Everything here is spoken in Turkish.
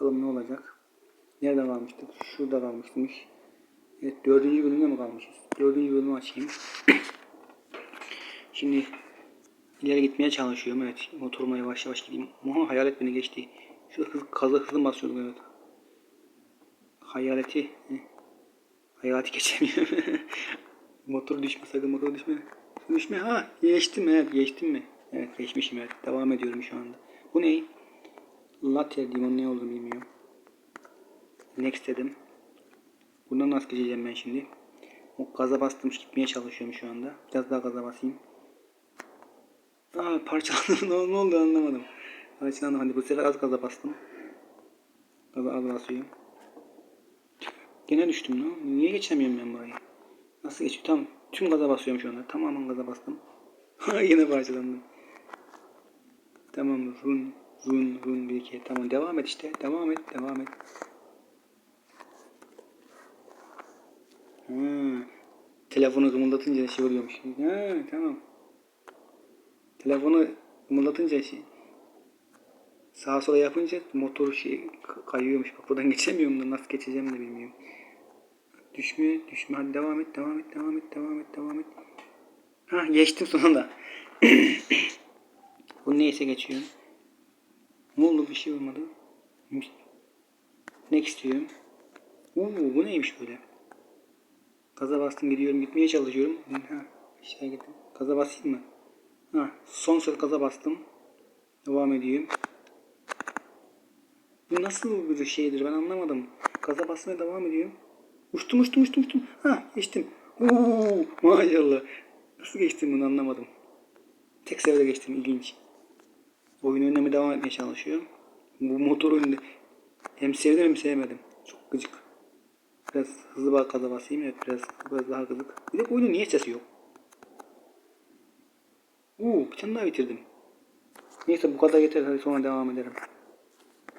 Bakalım ne olacak. Nerede kalmıştık? Şurada kalmıştık. Evet dördüncü bölümde mi kalmışız? Dördüncü bölümü açayım. Şimdi ileri gitmeye çalışıyorum. Evet motoruma yavaş yavaş gideyim. Muha hayalet beni geçti. Şu hız, kazı hızlı basıyordum evet. Hayaleti. heh. Hayaleti geçemiyorum. motor düşme sakın motor düşme. Düşme ha geçtim evet geçtim mi? Evet geçmişim evet. Devam ediyorum şu anda. Bu ne? Latte diyeyim ne olduğunu bilmiyorum. Next dedim. Bundan nasıl geçeceğim ben şimdi? O gaza bastım gitmeye çalışıyorum şu anda. Biraz daha gaza basayım. Aa parçalandı ne, ne oldu anlamadım. Parçalandım hadi bu sefer az gaza bastım. Gaza az basıyorum. Gene düştüm lan. Niye geçemiyorum ben burayı? Nasıl geçiyor? Tamam. Tüm gaza basıyorum şu anda. Tamamen gaza bastım. Yine parçalandım. Tamam run run run bir iki. Tamam devam et işte. Devam et devam et. Ha. Telefonu kımıldatınca şey oluyormuş. Ha tamam. Telefonu kımıldatınca şey sağa sola yapınca motor şey kayıyormuş. Bak buradan geçemiyorum da nasıl geçeceğim de bilmiyorum. Düşme, düşme. Hadi devam et, devam et, devam et, devam et, devam et. Ha geçtim sonunda. Bu neyse geçiyorum. Ne oldu bir şey olmadı. Ne istiyorum? Oo, bu neymiş böyle? Gaza bastım gidiyorum gitmeye çalışıyorum. Ha, aşağı gittim. Gaza basayım mı? Ha, son sıra gaza bastım. Devam ediyorum. Bu nasıl bir şeydir ben anlamadım. Gaza basmaya devam ediyorum. Uçtum uçtum uçtum uçtum. Ha geçtim. Oo, maşallah. Nasıl geçtim bunu anlamadım. Tek seferde geçtim ilginç. Oyun oynamaya devam etmeye çalışıyorum. Bu motor oyunu hem sevdim hem sevmedim. Çok gıcık. Biraz hızlı bak gaza basayım. Evet biraz, biraz daha hızlı. Bir de oyunun niye sesi yok? Oo bir daha bitirdim. Neyse bu kadar yeter. Hadi sonra devam ederim.